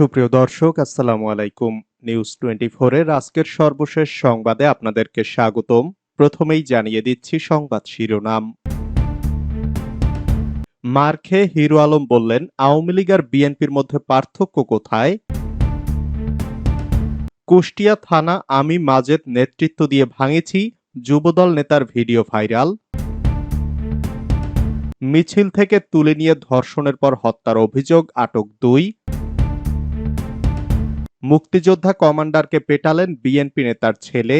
সুপ্রিয় দর্শক, আসসালামু আলাইকুম নিউজ টোয়েন্টি এর আজকের সর্বশেষ সংবাদে আপনাদেরকে স্বাগতম। প্রথমেই জানিয়ে দিচ্ছি সংবাদ শিরোনাম। মার খেয়ে হিরো আলম বললেন, আওয়ামী লীগ আর বিএনপির মধ্যে পার্থক্য কোথায়? কুষ্টিয়া থানা, আমি মাজেদ নেতৃত্ব দিয়ে ভাঙেছি, যুবদল নেতার ভিডিও ভাইরাল। মিছিল থেকে তুলে নিয়ে ধর্ষণের পর হত্যার অভিযোগ, আটক দুই। মুক্তিযোদ্ধা কমান্ডারকে পেটালেন বিএনপি নেতার ছেলে।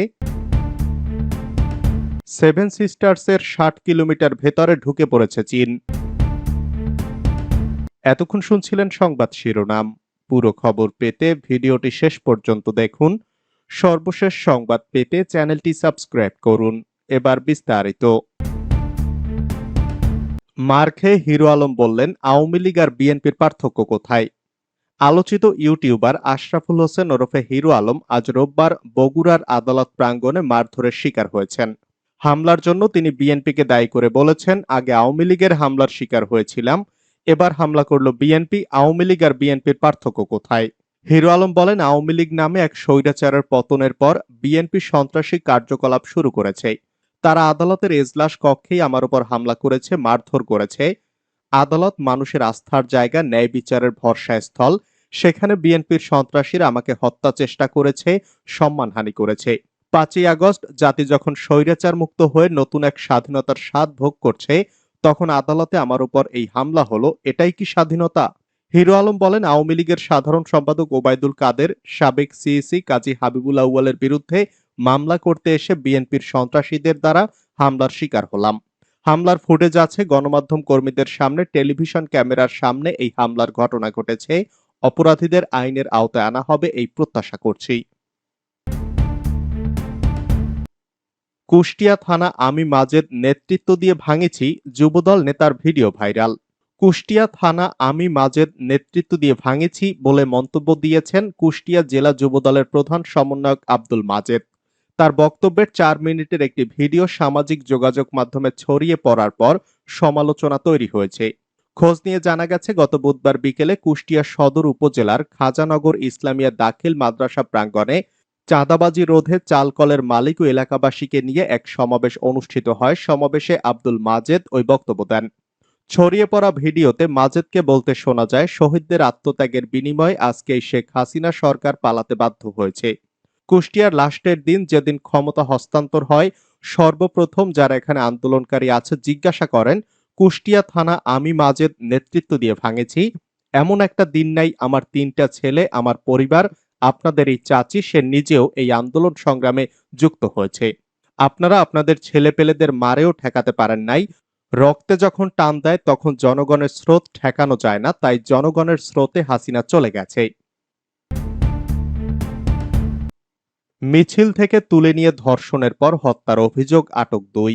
সেভেন সিস্টার্সের ষাট কিলোমিটার ভেতরে ঢুকে পড়েছে চীন। এতক্ষণ শুনছিলেন সংবাদ শিরোনাম। পুরো খবর পেতে ভিডিওটি শেষ পর্যন্ত দেখুন। সর্বশেষ সংবাদ পেতে চ্যানেলটি সাবস্ক্রাইব করুন। এবার বিস্তারিত। মার্খে হিরো আলম বললেন, আওয়ামী লীগ আর বিএনপির পার্থক্য কোথায়? আলোচিত ইউটিউবার আশরাফুল হোসেন ওরফে হিরো আলম আজ রোববার বগুড়ার আদালত প্রাঙ্গণে মারধরের শিকার হয়েছেন। হামলার জন্য তিনি বিএনপিকে দায়ী করে বলেছেন, আগে আওয়ামী লীগের হামলার শিকার হয়েছিলাম। এবার হামলা করল বিএনপি, আওয়ামী লীগ আর বিএনপির পার্থক্য কোথায়? হিরো আলম বলেন, আওয়ামী লীগ নামে এক স্বৈরাচারের পতনের পর বিএনপি সন্ত্রাসী কার্যকলাপ শুরু করেছে। তারা আদালতের এজলাস কক্ষেই আমার উপর হামলা করেছে, মারধর করেছে। আদালত মানুষের আস্থার জায়গা, ন্যায় বিচারের ভরসা স্থল সেখানে বিএনপির সন্ত্রাসীরা আমাকে হত্যা চেষ্টা করেছে সম্মানহানি করেছে। পাঁচই আগস্ট, জাতি যখন স্বৈরাচার মুক্ত হয়ে নতুন এক স্বাধীনতার স্বাদ ভোগ করছে, তখন আদালতে আমার উপর এই হামলা হলো, এটাই কি স্বাধীনতা? হিরো আলম বলেন, আওয়ামী লীগের সাধারণ সম্পাদক ওবায়দুল কাদের, সাবেক সিইসি কাজী হাবিবুল আউয়ালের বিরুদ্ধে মামলা করতে এসে বিএনপির সন্ত্রাসীদের দ্বারা হামলার শিকার হলাম। হামলার ফুটেজ আছে গণমাধ্যম কর্মীদের সামনে, টেলিভিশন ক্যামেরার সামনে এই হামলার ঘটনা ঘটেছে। অপরাধীদের আইনের আওতায় আনা হবে এই প্রত্যাশা করছি কুষ্টিয়া থানা আমি মাজেদ নেতৃত্ব দিয়ে ভাঙেছি যুবদল নেতার ভিডিও ভাইরাল। কুষ্টিয়া থানা আমি মাজেদ নেতৃত্ব দিয়ে ভাঙেছি বলে মন্তব্য দিয়েছেন কুষ্টিয়া জেলা যুবদলের প্রধান সমন্বয়ক আব্দুল মাজেদ। তার বক্তব্যের চার মিনিটের একটি ভিডিও সামাজিক যোগাযোগ মাধ্যমে ছড়িয়ে পড়ার পর সমালোচনা তৈরি হয়েছে। খোঁজ নিয়ে জানা গেছে, গত বুধবার বিকেলে কুষ্টিয়া সদর উপজেলার খাজানগর ইসলামিয়া দাখিল মাদ্রাসা প্রাঙ্গণে চাঁদাবাজি রোধে চালকলের মালিক ও এলাকাবাসীকে নিয়ে এক সমাবেশ অনুষ্ঠিত হয়। সমাবেশে আব্দুল মাজেদ ওই বক্তব্য দেন। ছড়িয়ে পড়া ভিডিওতে মাজেদকে বলতে শোনা যায়, শহীদদের আত্মত্যাগের বিনিময়ে আজকে শেখ হাসিনা সরকার পালাতে বাধ্য হয়েছে। কুষ্টিয়ার লাস্টের দিন যেদিন ক্ষমতা হস্তান্তর হয়, সর্বপ্রথম যারা এখানে আন্দোলনকারী আছে জিজ্ঞাসা করেন কুষ্টিয়া থানা আমি মাজেদ নেতৃত্ব দিয়ে ভাঙেছি। এমন একটা দিন নাই, আমার তিনটা ছেলে, আমার পরিবার, আপনাদের এই চাচি, সে নিজেও এই আন্দোলন সংগ্রামে যুক্ত হয়েছে। আপনারা আপনাদের ছেলেপেলেদের মারেও ঠেকাতে পারেন নাই। রক্তে যখন টান দেয়, তখন জনগণের স্রোত ঠেকানো যায় না, তাই জনগণের স্রোতে হাসিনা চলে গেছে। মিছিল থেকে তুলে নিয়ে ধর্ষণের পর হত্যার অভিযোগ আটক দুই।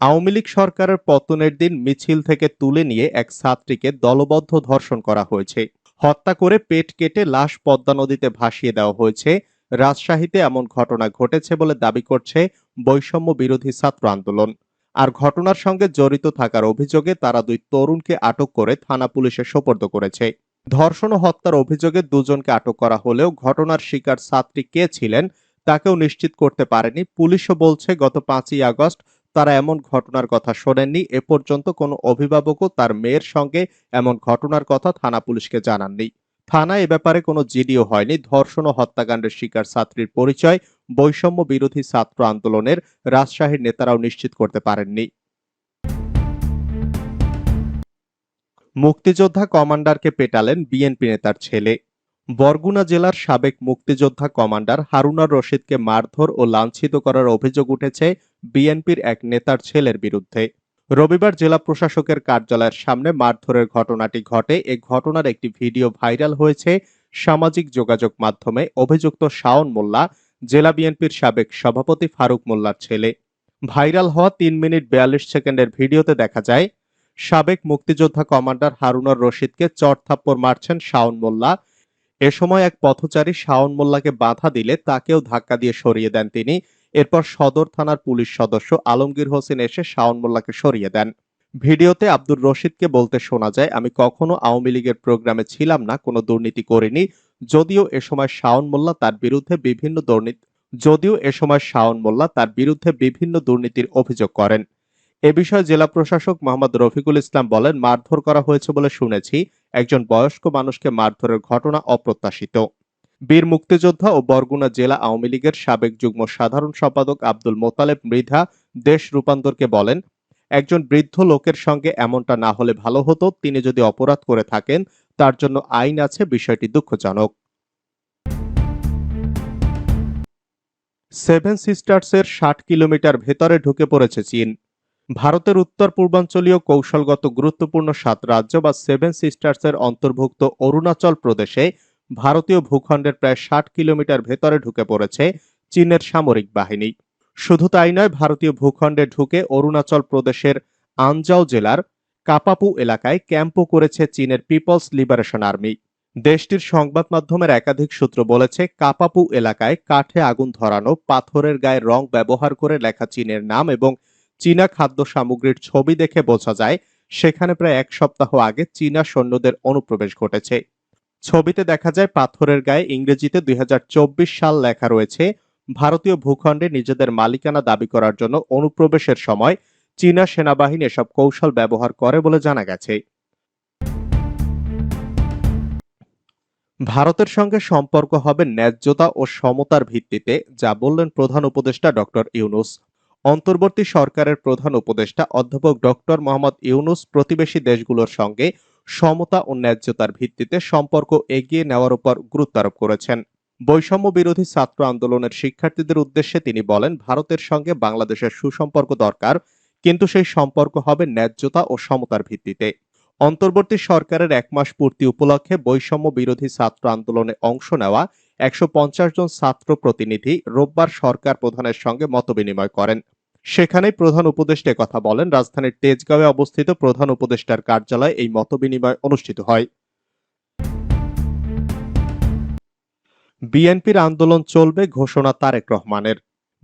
আওয়ামী লীগ সরকারের পতনের দিন মিছিল থেকে তুলে নিয়ে এক ছাত্রীকে দলবদ্ধ ধর্ষণ করা হয়েছে। হত্যা করে পেট কেটে লাশ পদ্মা নদীতে ভাসিয়ে দেওয়া হয়েছে। রাজশাহীতে এমন ঘটনা ঘটেছে বলে দাবি করছে বৈষম্য বিরোধী ছাত্র আন্দোলন। আর ঘটনার সঙ্গে জড়িত থাকার অভিযোগে তারা দুই তরুণকে আটক করে থানা পুলিশে সোপর্দ করেছে। ধর্ষণ ও হত্যার অভিযোগে দুজনকে আটক করা হলেও ঘটনার শিকার ছাত্রী কে ছিলেন তাকেও নিশ্চিত করতে পারেনি। পুলিশও বলছে, গত পাঁচই আগস্ট তারা এমন ঘটনার কথা শোনেননি। এ পর্যন্ত কোনো অভিভাবকও তার মেয়ের সঙ্গে এমন ঘটনার কথা থানা পুলিশকে জানাননি। থানায় এ ব্যাপারে কোনো জিডিও হয়নি। ধর্ষণ ও হত্যাকাণ্ডের শিকার ছাত্রীর পরিচয়, বৈষম্য বিরোধী ছাত্র আন্দোলনের রাজশাহীর নেতারাও নিশ্চিত করতে পারেননি। মুক্তিযোদ্ধা কমান্ডারকে পেটালেন বিএনপি নেতার ছেলে। বরগুনা জেলার সাবেক মুক্তিযোদ্ধা কমান্ডার হারুনার রশিদকে মারধর ও লাঞ্ছিত করার অভিযোগ উঠেছে বিএনপির এক নেতার ছেলের বিরুদ্ধে। রবিবার জেলা প্রশাসকের কার্যালয়ের সামনে মারধরের ঘটনাটি ঘটে। এ ঘটনার একটি ভিডিও ভাইরাল হয়েছে সামাজিক যোগাযোগ মাধ্যমে। অভিযুক্ত শাওন মোল্লা, জেলা বিএনপির সাবেক সভাপতি ফারুক মোল্লার ছেলে। ভাইরাল হওয়া তিন মিনিট বিয়াল্লিশ সেকেন্ডের ভিডিওতে দেখা যায়, সাবেক মুক্তিযোদ্ধা কমান্ডার হারুনার রশিদকে চট থাপ্পড় মারছেন শাওন মোল্লা। এ সময় এক পথচারী শাওন মোল্লাকে বাধা দিলে তাকেও ধাক্কা দিয়ে সরিয়ে দেন তিনি। এরপর সদর থানার পুলিশ সদস্য আলমগীর হোসেন এসে শাওন মোল্লাকে সরিয়ে দেন। ভিডিওতে আব্দুর রশিদকে বলতে শোনা যায়, আমি কখনো আওয়ামী লীগের প্রোগ্রামে ছিলাম না, কোনো দুর্নীতি করিনি। যদিও এ সময় শাওন মোল্লা তার বিরুদ্ধে বিভিন্ন দুর্নীতি, যদিও এ সময় শাওন মোল্লা তার বিরুদ্ধে বিভিন্ন দুর্নীতির অভিযোগ করেন। এ বিষয়ে জেলা প্রশাসক মোহাম্মদ রফিকুল ইসলাম বলেন, মারধর করা হয়েছে বলে শুনেছি। একজন বয়স্ক মানুষকে মারধরের ঘটনা অপ্রত্যাশিত। বীর মুক্তিযোদ্ধা ও বরগুনা জেলা আওয়ামী লীগের সাবেক যুগ্ম সাধারণ সম্পাদক আব্দুল মোতালেব মৃধা দেশ রূপান্তরকে বলেন, একজন বৃদ্ধ লোকের সঙ্গে এমনটা না হলে ভালো হতো, তিনি যদি অপরাধ করে থাকেন, তার জন্য আইন আছে, বিষয়টি দুঃখজনক। সেভেন সিস্টার্সের ষাট কিলোমিটার ভেতরে ঢুকে পড়েছে চীন। ভারতের উত্তর পূর্বাঞ্চলীয় কৌশলগত গুরুত্বপূর্ণ সাত রাজ্য বা সেভেন সিস্টার্সের অন্তর্ভুক্ত অরুণাচল প্রদেশে ভারতীয় ভূখণ্ডের প্রায় ষাট কিলোমিটার ভেতরে ঢুকে পড়েছে চীনের সামরিক বাহিনী। শুধু তাই নয়, ভারতীয় ভূখণ্ডে ঢুকে অরুণাচল প্রদেশের আনজাও জেলার কাপাপু এলাকায় ক্যাম্পও করেছে চীনের পিপলস লিবারেশন আর্মি। দেশটির সংবাদ মাধ্যমের একাধিক সূত্র বলেছে, কাপাপু এলাকায় কাঠে আগুন ধরানো, পাথরের গায়ে রং ব্যবহার করে লেখা চীনের নাম এবং চীনা খাদ্য সামগ্রীর ছবি দেখে বোঝা যায়, সেখানে প্রায় এক সপ্তাহ আগে চীনা সৈন্যদের অনুপ্রবেশ ঘটেছে। ছবিতে দেখা যায় পাথরের গায়ে ইংরেজিতে দুই হাজার চব্বিশ সাল লেখা রয়েছে, ভারতীয় ভূখণ্ডে নিজেদের মালিকানা দাবি করার জন্য অনুপ্রবেশের সময় চীনা সেনাবাহিনী এসব কৌশল ব্যবহার করে বলে জানা গেছে। ভারতের সঙ্গে সম্পর্ক হবে ন্যায্যতা ও সমতার ভিত্তিতে, যা বললেন প্রধান উপদেষ্টা ডক্টর ইউনুস। অন্তর্বর্তী সরকারের প্রধান উপদেষ্টা অধ্যাপক ডক্টর মোহাম্মদ ইউনুস প্রতিবেশী দেশগুলোর সঙ্গে সমতা ও ন্যায্যতার ভিত্তিতে সম্পর্ক এগিয়ে নেওয়ার উপর গুরুত্ব আরোপ করেছেন। বৈষম্য বিরোধী ছাত্র আন্দোলনের শিক্ষার্থীদের উদ্দেশ্যে তিনি বলেন, ভারতের সঙ্গে বাংলাদেশের সুসম্পর্ক দরকার, কিন্তু সেই সম্পর্ক হবে ন্যায্যতা ও সমতার ভিত্তিতে। অন্তর্বর্তী সরকারের এক মাস পূর্তি উপলক্ষে বৈষম্য বিরোধী ছাত্র আন্দোলনে অংশ নেওয়া একশো পঞ্চাশ জন ছাত্র প্রতিনিধি রোববার সরকার প্রধানের সঙ্গে মতবিনিময় করেন। সেখানেই প্রধান উপদেষ্টা কথা বলেন। রাজধানীর তেজগাঁওয়ে অবস্থিত প্রধান উপদেষ্টার কার্যালয়ে এই মত মতবিনিময় অনুষ্ঠিত হয়। বিএনপির আন্দোলন চলবে ঘোষণা তারেক রহমানের।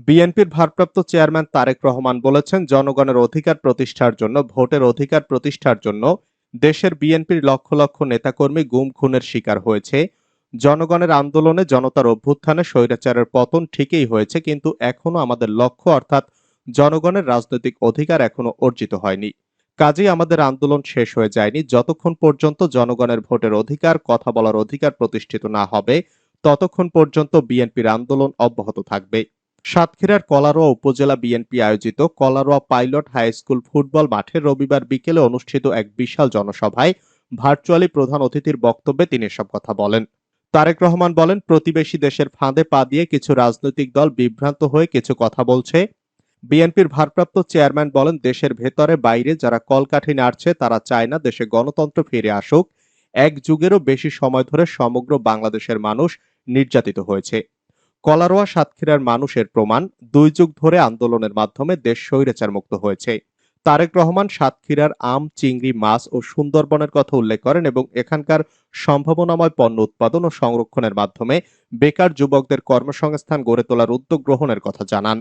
বিএনপির ভারপ্রাপ্ত চেয়ারম্যান তারেক রহমান বলেছেন, জনগণের অধিকার প্রতিষ্ঠার জন্য, ভোটের অধিকার প্রতিষ্ঠার জন্য দেশের বিএনপির লক্ষ লক্ষ নেতাকর্মী গুম খুনের শিকার হয়েছে। জনগণের আন্দোলনে জনতার অভ্যুত্থানে স্বৈরাচারের পতন ঠিকই হয়েছে, কিন্তু এখনও আমাদের লক্ষ্য, অর্থাৎ জনগণের রাজনৈতিক অধিকার এখনও অর্জিত হয়নি। কাজেই আমাদের আন্দোলন শেষ হয়ে যায়নি। যতক্ষণ পর্যন্ত জনগণের ভোটের অধিকার, কথা বলার অধিকার প্রতিষ্ঠিত না হবে, ততক্ষণ পর্যন্ত বিএনপির আন্দোলন অব্যাহত থাকবে। সাতক্ষীরার কলারোয়া উপজেলা বিএনপি আয়োজিত Kalaroa pilot high school football মাঠে রবিবার বিকেলে অনুষ্ঠিত এক বিশাল জনসভায় ভার্চুয়ালি প্রধান অতিথির বক্তব্যে তিনি এসব কথা বলেন। তারেক রহমান বলেন, প্রতিবেশী দেশের ফাঁদে পা দিয়ে কিছু রাজনৈতিক দল বিভ্রান্ত হয়ে কিছু কথা বলছে। বিএনপির ভারপ্রাপ্ত চেয়ারম্যান বলেন, দেশের ভেতরে বাইরে যারা কলকাঠি নাড়ছে, তারা চায় না দেশে গণতন্ত্র ফিরে আসুক। এক যুগেরও বেশি সময় ধরে সমগ্র বাংলাদেশের মানুষ নির্যাতিত হয়েছে। কলারোয়া সাতক্ষীরার মানুষের প্রমাণ, দুই যুগ ধরে আন্দোলনের মাধ্যমে দেশ স্বৈরাচার মুক্ত হয়েছে। তারেক রহমান সাতক্ষীরার আম, চিংড়ি, মাছ ও সুন্দরবনের কথা উল্লেখ করেন এবং এখানকার সম্ভাবনাময় পণ্য উৎপাদন ও সংরক্ষণের মাধ্যমে বেকার যুবকদের কর্মসংস্থান গড়ে তোলার উদ্যোগ গ্রহণের কথা জানান।